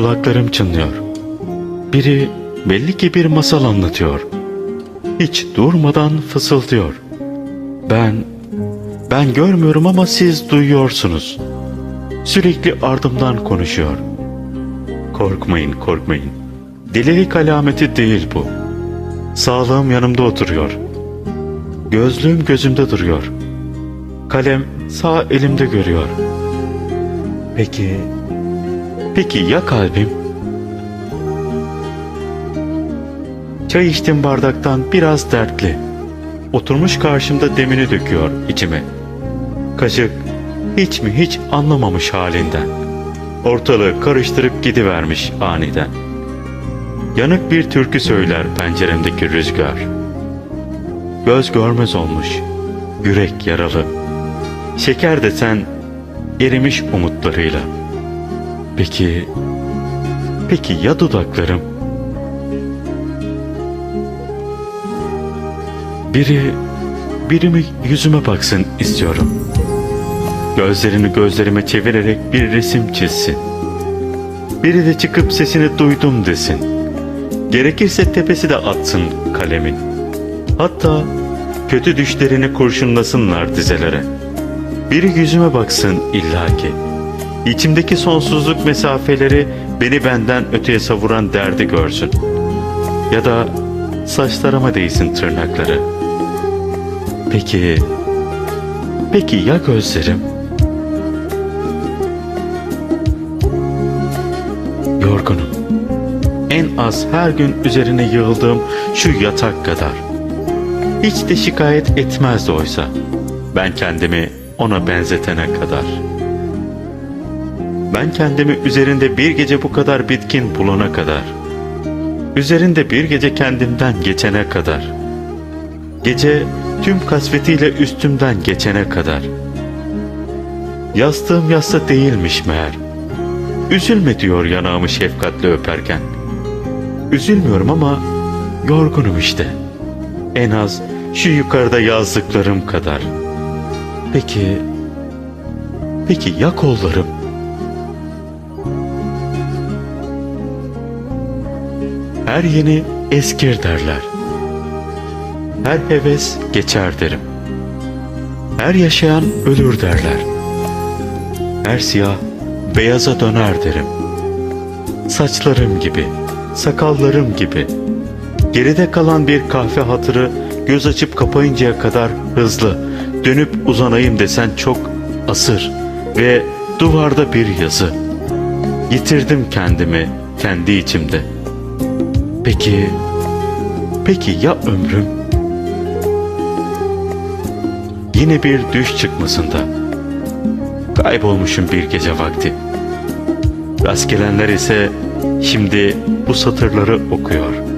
Kulaklarım çınlıyor. Biri belli ki bir masal anlatıyor. Hiç durmadan fısıldıyor. Ben, ben görmüyorum ama siz duyuyorsunuz. Sürekli ardımdan konuşuyor. Korkmayın, korkmayın. Delilik alameti değil bu. Sağlığım yanımda oturuyor. Gözlüğüm gözümde duruyor. Kalem sağ elimde görüyor. Peki, peki ya kalbim? Çay içtim bardaktan biraz dertli. Oturmuş karşımda demini döküyor içime. Kaşık hiç mi hiç anlamamış halinden. Ortalığı karıştırıp gidivermiş aniden. Yanık bir türkü söyler penceremdeki rüzgar. Göz görmez olmuş, yürek yaralı. Şeker desen erimiş umutlarıyla. Peki, peki ya dudaklarım? Biri, biri mi yüzüme baksın istiyorum. Gözlerini gözlerime çevirerek bir resim çizsin. Biri de çıkıp sesini duydum desin. Gerekirse tepesi de atsın kalemin. Hatta kötü düşlerini kurşunlasınlar dizelere. Biri yüzüme baksın illaki. İçimdeki sonsuzluk mesafeleri beni benden öteye savuran derdi görsün. Ya da saçlarıma değsin tırnakları. Peki, peki ya gözlerim? Yorgunum. En az her gün üzerine yığıldığım şu yatak kadar. Hiç de şikayet etmezdi oysa. Ben kendimi ona benzetene kadar. Ben kendimi üzerinde bir gece bu kadar bitkin bulana kadar. Üzerinde bir gece kendimden geçene kadar. Gece tüm kasvetiyle üstümden geçene kadar. Yastığım yasta değilmiş meğer. Üzülme diyor yanağımı şefkatle öperken. Üzülmüyorum ama yorgunum işte. En az şu yukarıda yazdıklarım kadar. Peki, peki ya kollarım? Her yeni eskir derler. Her heves geçer derim. Her yaşayan ölür derler. Her siyah beyaza döner derim. Saçlarım gibi, sakallarım gibi. Geride kalan bir kahve hatırı göz açıp kapayıncaya kadar hızlı dönüp uzanayım desen çok asır ve duvarda bir yazı. Yitirdim kendimi kendi içimde. Peki, peki ya ömrüm? Yine bir düş çıkmasında. Kaybolmuşum bir gece vakti. Rast gelenler ise şimdi bu satırları okuyor.